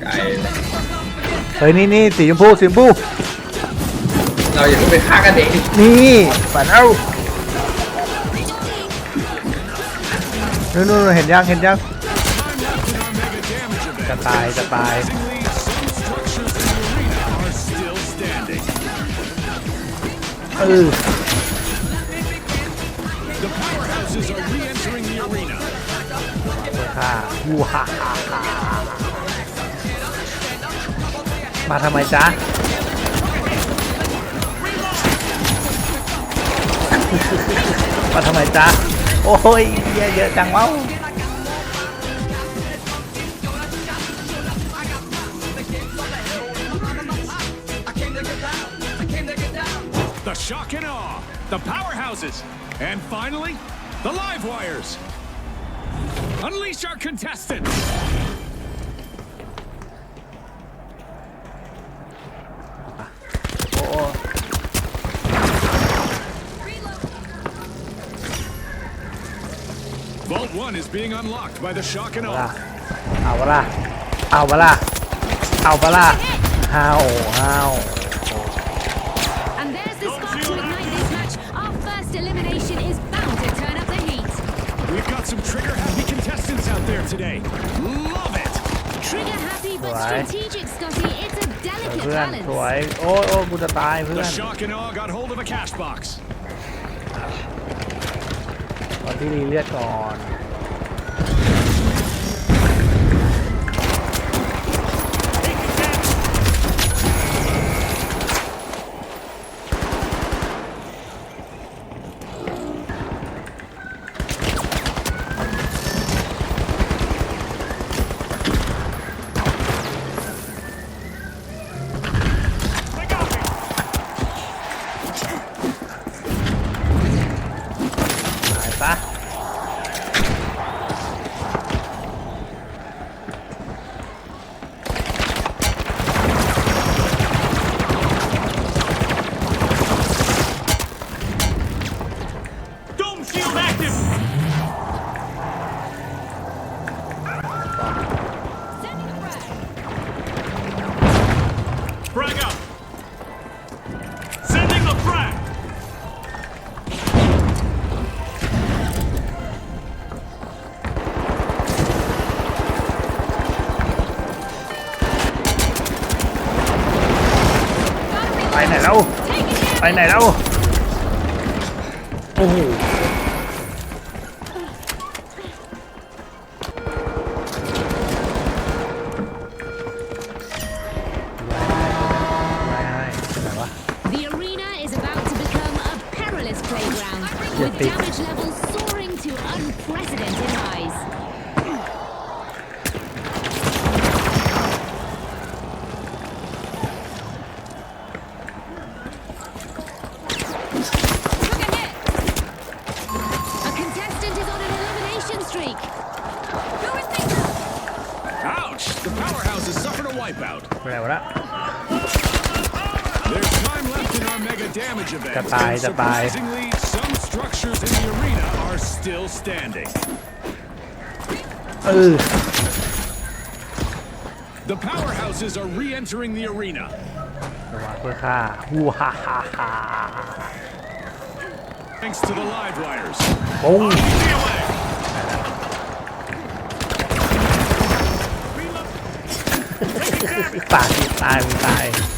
ไกลเฮ้ยนี่นี่สีชมพูสีชมพูเราอย่าเพิ่งไปฆ่ากันเองดินี่ฝันเอานู่นนู่นเห็นยังเห็นยังจะตายจะตายเออ The powerhouses are re-entering the arena. ค่ะวูฮ่าฮ่าฮ่า มาทำไมจ๊ะมาทำไมจ๊ะ โอ้ยเยอะเยอะจังวะ Vault 1 is being unlocked by the shock and เอาละ awe. เอาปะล่ะเอาปะล่ะเอาปะล่ะห้าวห้าว And there's the spark to ignite this match. Our first elimination is bound to turn up the heat. We've got some trigger-happy contestants out there today. Love it. Trigger happy but Right. strategic, Scotty. It's a เพื่ delicate อนสวย balance. โอ้ยโอ้ยกูจะตายเพื่อ The น shock and awe got hold of a cash box. ตอนที่รีเลือดก่อน ไปไหนแล้ว ไปไหนแล้ว โอ้โห จะตาย and จะตาย surprisingly, some structures in the arena are still standing. เออ The powerhouses are re-entering the arena. ระวังเพื่อฆ่าวูฮ่าฮ่าฮ่า Thanks to the live wires. ปุ้ง Easy away. ตายตายมึงตาย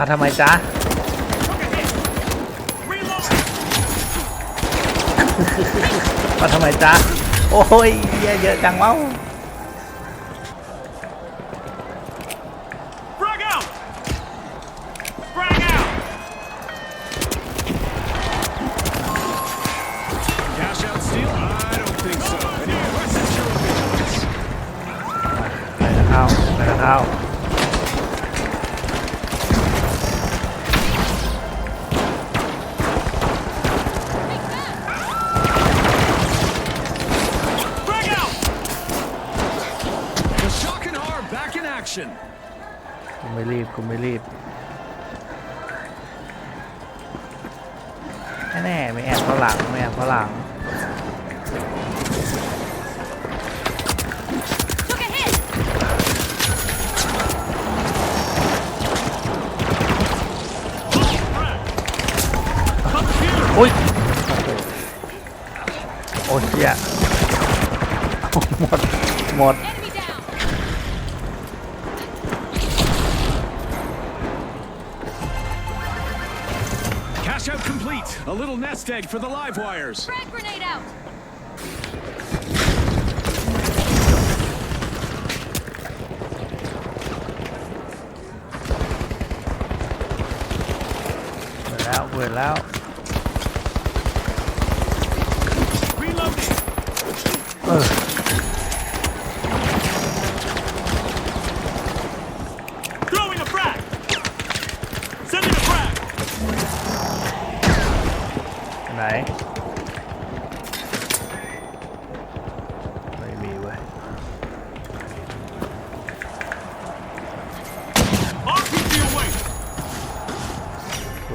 มาทำไมจ๊ะ มาทำไมจ๊ะ โอ้ยเยอะจังวะ action. กูไม่รีบกูไม่รีบแน่ๆไม่แอบเข้าหลังไม่แอบเข้าหลัง Took a hit. อุ้ยโอ้ยเชี่ยหมดหมด Enemy nest egg for the live wires. Frag grenade out. เปิดแล้วเปิดแล้ว Reloading. เ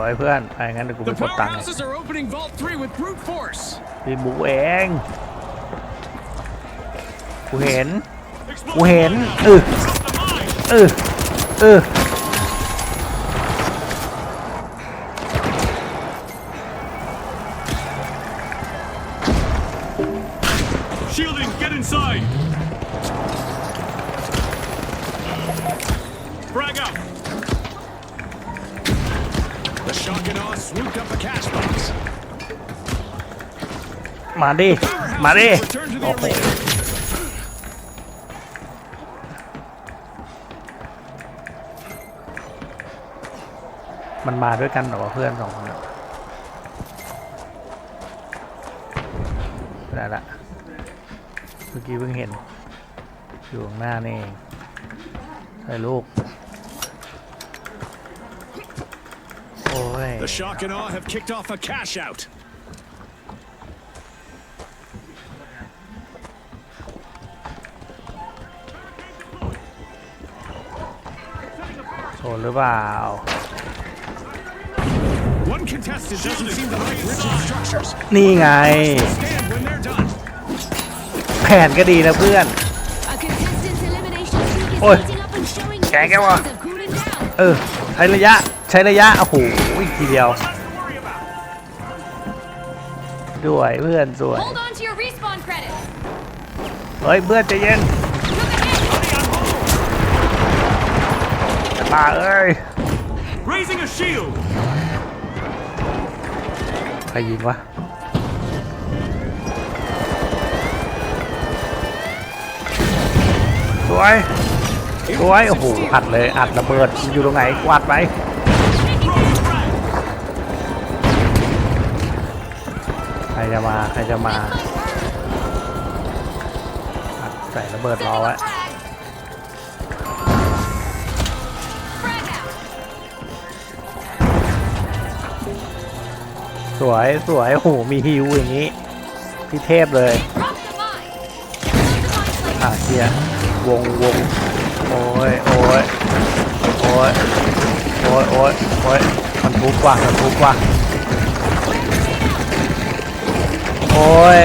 วยเพื่อนไปงั้นเดี๋ยวกูไป The กดตังค์ powerhouses are opening Vault 3 with brute force. พี่บุเองกูเห็นกูเห็นเออเออเออ The shock and awe swooped up a cash box. มาดิ มาดิ Powerhouses return to the โอ้โห arena. มันมาด้วยกันเหรอวะเพื่อนสองคนอะได้ละเมื่อกี้เพิ่งเห็น อยู่ข้างหน้านี่เองใช่ลูก The shock and awe have kicked off a cash out. โซนหรือเปล่า One contestant doesn't seem to like rigid structures. นี่ไง Stand when they're done. แผนก็ดีนะเพื่อน A contestant's elimination streak is Ôi. heating up and showing no Kẹt cái mà. signs of cooling down. เออ ใช้ระยะ ใช้ระยะ โอ้โห อีกทีเดียว Nothing to worry about. ด้วยเพื่อนสวย Hold on to your respawn credits. เฮ้ยเพื่อนใจเย็น Took a hit. ตาเอ้ย Raising a shield. ใครยิงวะ สวย สวย โอ้โห อัดเลย อัดระเบิดมันอยู่ตรงไหนกวาดไปใค จะมา ใครจะมา ใส่ระเบิดรอไว้สวยสวยโอ้โหมีฮิวอย่างนี้ พี่เทพเลยอะเชียวงวงโอ้ยโอ้ยโอ้ยโอ้ยโอ้ยโอ้ยมันทุกข์ว่ะมันทุกข์ว่ะ โอ้ย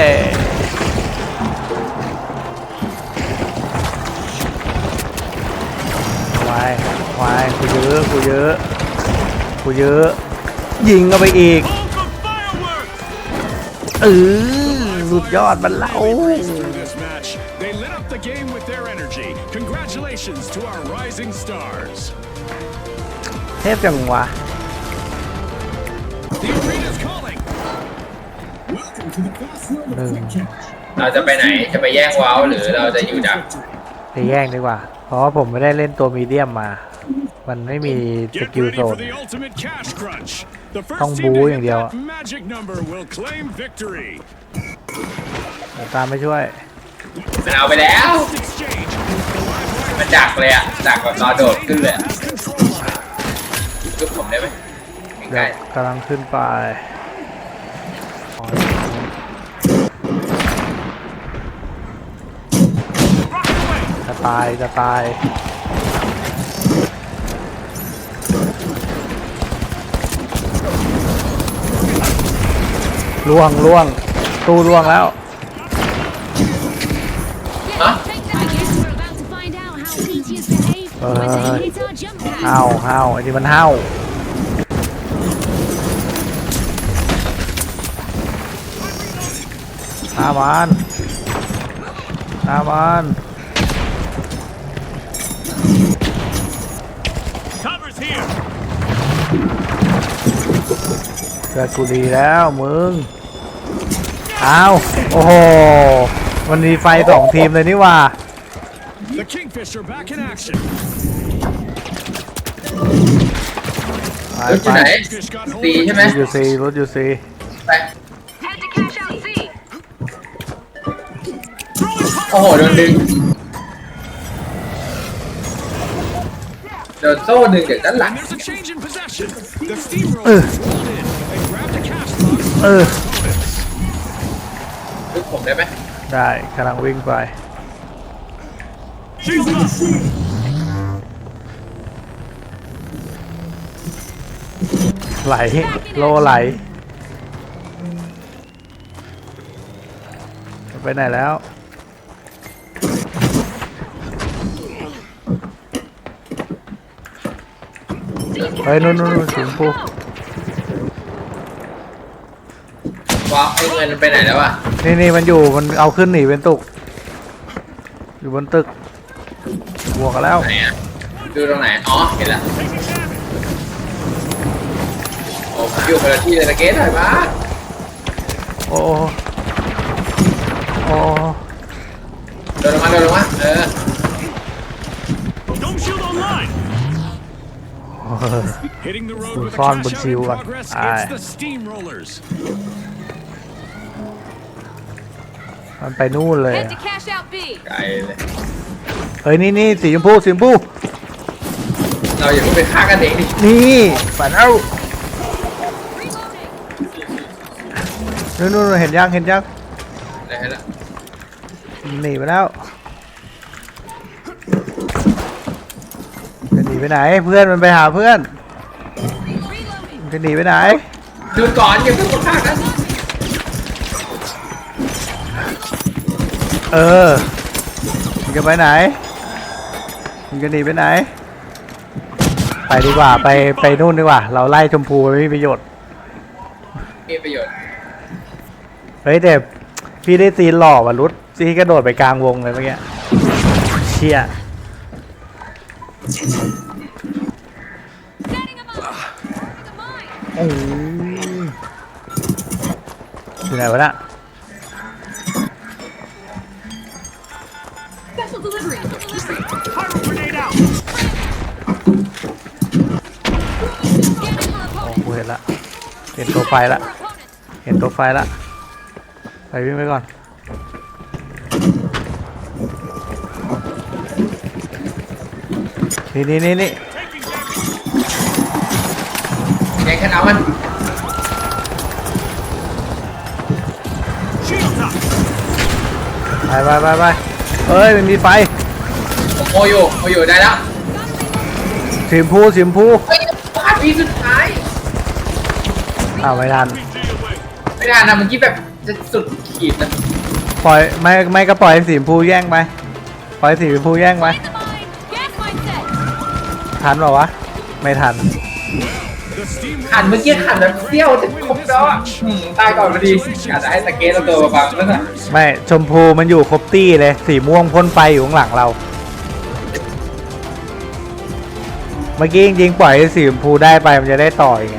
วายวายกูเยอะกูเยอะกูเยอะ ยิงเข้าไปอีก Bulk of fireworks. เออสุดยอดมันเล่า Through this match, they lit up the game with their energy. Congratulations to our rising stars. เทพจังวะ The arena's calling. หนึ่งเราจะไปไหนจะไปแย่งว้าวหรือเราจะอยู่ดักไปแย่งดีกว่า เพราะว่าผมไม่ได้เล่นตัวมีเดียมมา มันไม่มีส Get กิล ready โซ for น the ultimate cash crunch. The first Không team bú to อย่าง hit เดียว that magic number will claim victory. เดี๋ยวตามไม่ช่วยมันเอาไปแล้ว Exchange. มันจักเลยอะจักแบบตอนโดดขึ้นเลยอะยุบผมได้ไหมเดี๋ใกล้ยวกำลังขึ้นไป จะตายจะตายล่วงล่วงตู้ล่วงแล้ว Yeah, take that. I guess we're about to find out how Peaches behave when they hit our jump pad. ห้าวห้าวไอ้นี่มันห้าวหน้ามันหน้ามัน Cover's here. เกิดกูดีแล้วมึงอ้าวโอ้โหมันมีไฟสองทีมเลยนี่หว่า The Kingfisher back in action. ไปรถอไปยู่ไหน Fish got hold ตี of ใช่ไหมรถอยู่ซีรถอยู่ซีไป Head to cash out C. Throwing fire. โอ้โห โดนดึง โดนโซ่ดึงจากด้านหลัง And there's a change in possession. The steamroller Ugh. rolled in and grabbed a cash box. เออยุบผมได้ไหมได้กำลังวิ่งไป Shield up. ไหล โลไหล ไปไหนแล้ว เฮ้ยนู่นนู่นนู่นสิงปูว้าวไอ้เงินมันไปไหนแล้วอะนี่นี่มันอยู่มันเอาขึ้นหนีเป็นตุก อยู่บนตึกบวกกันแล้ว ไหนอะดูตรงไหน อ๋อ เห็นแล้วโอ้ผมอยู่คนละที่เลยตะเกียถอยมาโอ้โอ้โดนลงมาโดนลงมาเออ Dome shield online. โอ้ Hitting the road We'll with a farm cash with out in you, uh, progress. aye. It's the steamrollers. มันไปนู่นเลย Head อะ to cash out B. ไกลเลยเฮ้ยนี่นี่สีชมพูสีชมพูเราอย่าเพิ่งไปฆ่ากันเองดินี่ฝันเอา Reloading. นู่นนู่นเห็นยังเห็นยังได้แล้วหนีไปแล้วจะหนี ไปไหน เพื่อนมันไปหาเพื่อน Reloading. มันจะหนีไปไหน ดูก่อนอย่าเพิ่งมาฆ่ากันเออมึงจะไปไหนมึงจะหนีไปไหน ไปดีกว่าไปไปนู่นดีกว่า เราไล่ชมพูไม่มีประโยชน์ มีประโยชน์เฮ้ยเด็บพี่ได้ซีนหล่อว่ะรุดซีกระโดดไปกลางวงเลยเมื่อกี้เชี่ย Setting him up. The mine. โอ้ย อยู่ไหนวะน่ะโอ้กูเห็นละ เห็นตัวไฟละ เห็นตัวไฟละ ไปวิ่งไปก่อน นี่นี่นี่นี่ แกแค่เอามัน ไปไปไปไปเอ้ยมันมีไฟผมโมอยู่โมอยู่ได้แล้วสีชมพูสีชมพูเฮ้ยพลาดวีสุดท้ายอ้าวไม่ทัน Stay away. ไม่ได้นะเมื่อกี้แบบจะสุดขีดนะปล่อยไม่ไม่ก็ปล่อยให้สีชมพูแย่งไปปล่อยให้สีชมพูแย่งไป Find the mine. Gas mine set. ทันเปล่าวะไม่ทัน The steamroller ขันเมื่อกี้ขันแบบเซี่ยวจะครบแล้วอะอืมตายก่อนพอดีอาจจะให้ตะเกียเราตัวมาบังแล้วนะไม่ชมพูมันอยู่ครบตี้เลย สีม่วงพ่นไฟอยู่ข้างหลังเรา เมื่อกี้จริงๆปล่อยให้สีชมพูได้ไปมันจะได้ต่ออีกไง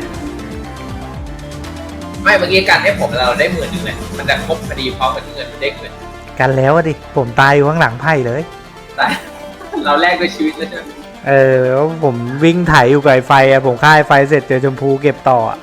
ไม่เมื่อกี้การให้ผมเราได้หมื่นหนึ่งเลยมันจะครบพอดีพร้อมกับที่เงินมันได้เงินกันแล้วอะดิผมตายอยู่ข้างหลังไพ่เลย แต่เราแลกด้วยชีวิตเลยใช่ไหม เออผมวิ่งไถอยู่กับไอ้ไฟอะผมฆ่าไอ้ไฟเสร็จเจอชมพูเก็บต่ออะ